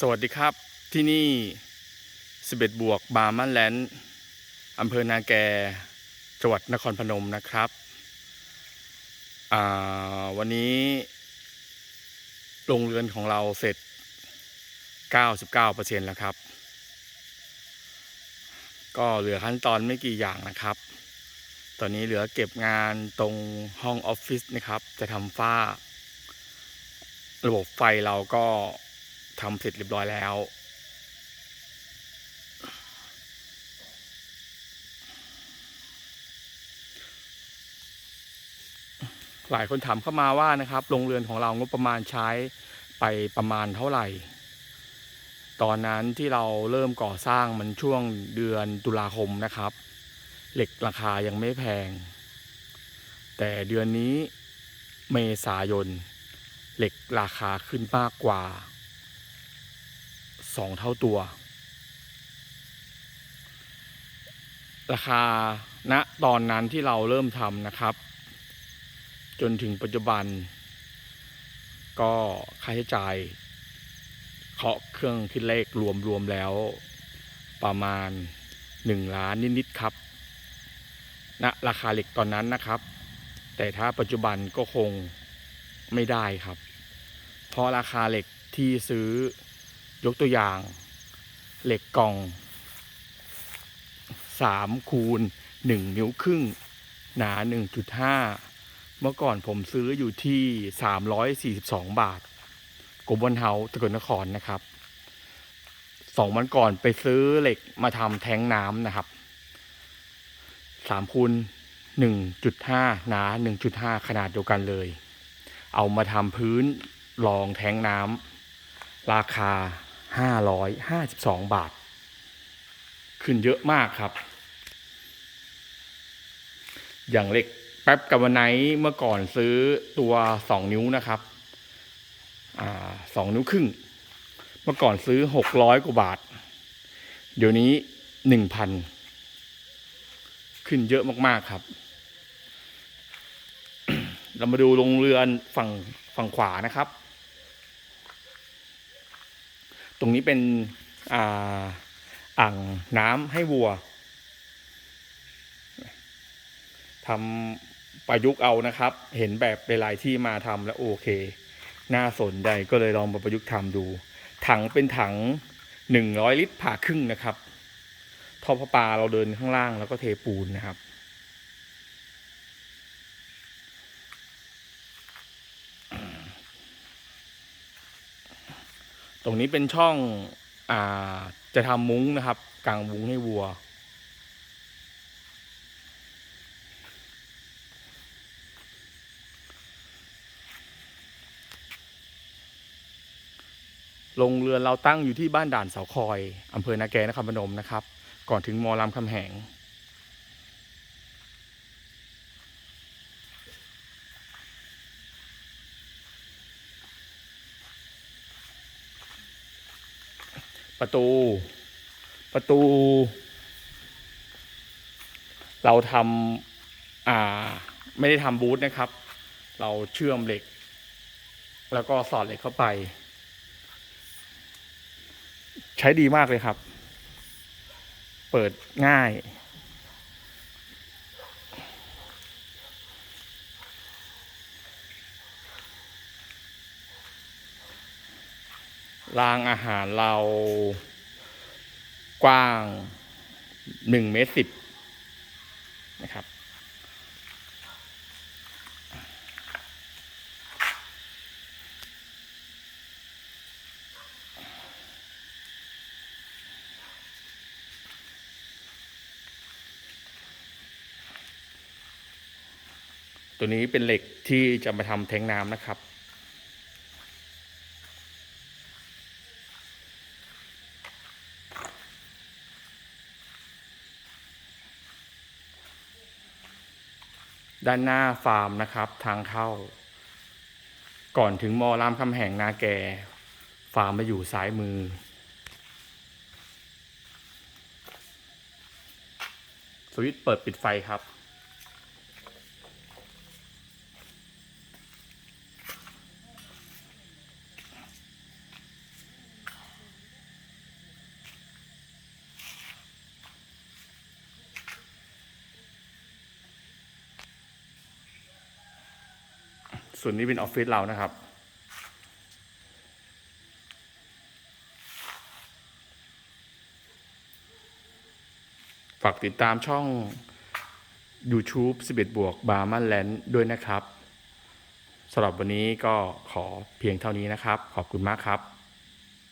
สวัสดีครับที่นี่ 11 บวกบาร์มันแลนด์อำเภอนาแกจังหวัดนครพนมนะครับวันนี้โรงเรือนของเราเสร็จ 99%แล้วครับ ก็เหลือขั้นตอนไม่กี่อย่างนะครับ ตอนนี้เหลือเก็บงานตรงห้องออฟฟิศนะครับ จะทำฝ้า ระบบไฟเราก็ ทำเสร็จเรียบร้อยแล้ว หลายคนถามเข้ามาว่านะครับโรงเรือนของเรางบประมาณใช้ไปประมาณเท่าไหร่ ตอนนั้นที่เราเริ่มก่อสร้างมันช่วงเดือนตุลาคมนะครับ เหล็กราคายังไม่แพง แต่เดือนนี้เมษายนเหล็กราคาขึ้นมากกว่า สองเท่าตัว ราคาณตอนนั้นที่เราเริ่มทำนะครับ จนถึงปัจจุบัน ก็ค่าใช้จ่ายเคาะเครื่องคิดเลขรวมๆแล้วประมาณ 1 ล้านนิด ๆ ครับณราคาเหล็กตอนนั้นนะครับ แต่ถ้าปัจจุบันก็คงไม่ได้ครับ เพราะราคาเหล็กที่ซื้อ ยกตัวอย่าง เหล็กกล่อง3คูณ1 นิ้วครึ่ง หนา 1.5 เมื่อก่อนผมซื้ออยู่ที่ 342 บาทกบนเฮาสกลนครนะครับสองวันก่อนไปซื้อเหล็กมาทำแทงน้ำนะครับ3คูณ1.5หนา1.5ขนาดเดียวกันเลย เอามาทำพื้นรองแทงน้ำราคา 552 บาท ขึ้นเยอะมากครับ อย่างเหล็กแป๊บกับวันไนท์เมื่อก่อนซื้อตัว 2 นิ้วนะครับอ่าสองนิ้วครึ่ง เมื่อก่อนซื้อ 600 กว่าบาท เดี๋ยวนี้ 1,000 ขึ้นเยอะมากๆครับ เรามาดูโรงเรือนฝั่งฝั่งขวานะครับ ตรงนี้เป็นอ่าอ่างน้ำให้วัวทำประยุกต์เอานะครับ เห็นแบบหลายที่มาทำแล้วโอเค น่าสนใจก็เลยลองมาประยุกต์ทำดู ถังเป็นถังหนึ่งร้อยลิตรผ่าครึ่งนะครับท่อประปาเราเดินข้างล่างแล้วก็เทปูนนะครับ ตรงนี้เป็นช่องอ่าจะทำมุ้งนะครับกางมุ้งให้วัวโรงเรือนเราตั้งอยู่ที่บ้านด่านเสาคอยอำเภอนาแกนครพนมนะครับ ก่อนถึงมอลำคำแหง ประตู ประตู เราทำอ่าไม่ได้ทำบูธนะครับ เราเชื่อมเหล็ก แล้วก็สอดเหล็กเข้าไป ใช้ดีมากเลยครับ เปิดง่าย รางอาหารเรากว้างหนึ่งเมตรสิบนะครับ ตัวนี้เป็นเหล็กที่จะมาทำแทงน้ำนะครับ ด้านหน้าฟาร์มนะครับ ทางเข้า ก่อนถึงมอรามคำแหงนาแก ฟาร์มมาอยู่ซ้ายมือ สวิตช์เปิดปิดไฟครับ ส่วนนี้เป็นออฟฟิศเรานะครับ ฝากติดตามช่อง YouTube 11 บวกบาร์มันแลนด์ด้วยนะครับสำหรับวันนี้ก็ขอเพียงเท่านี้นะครับ ขอบคุณมากครับ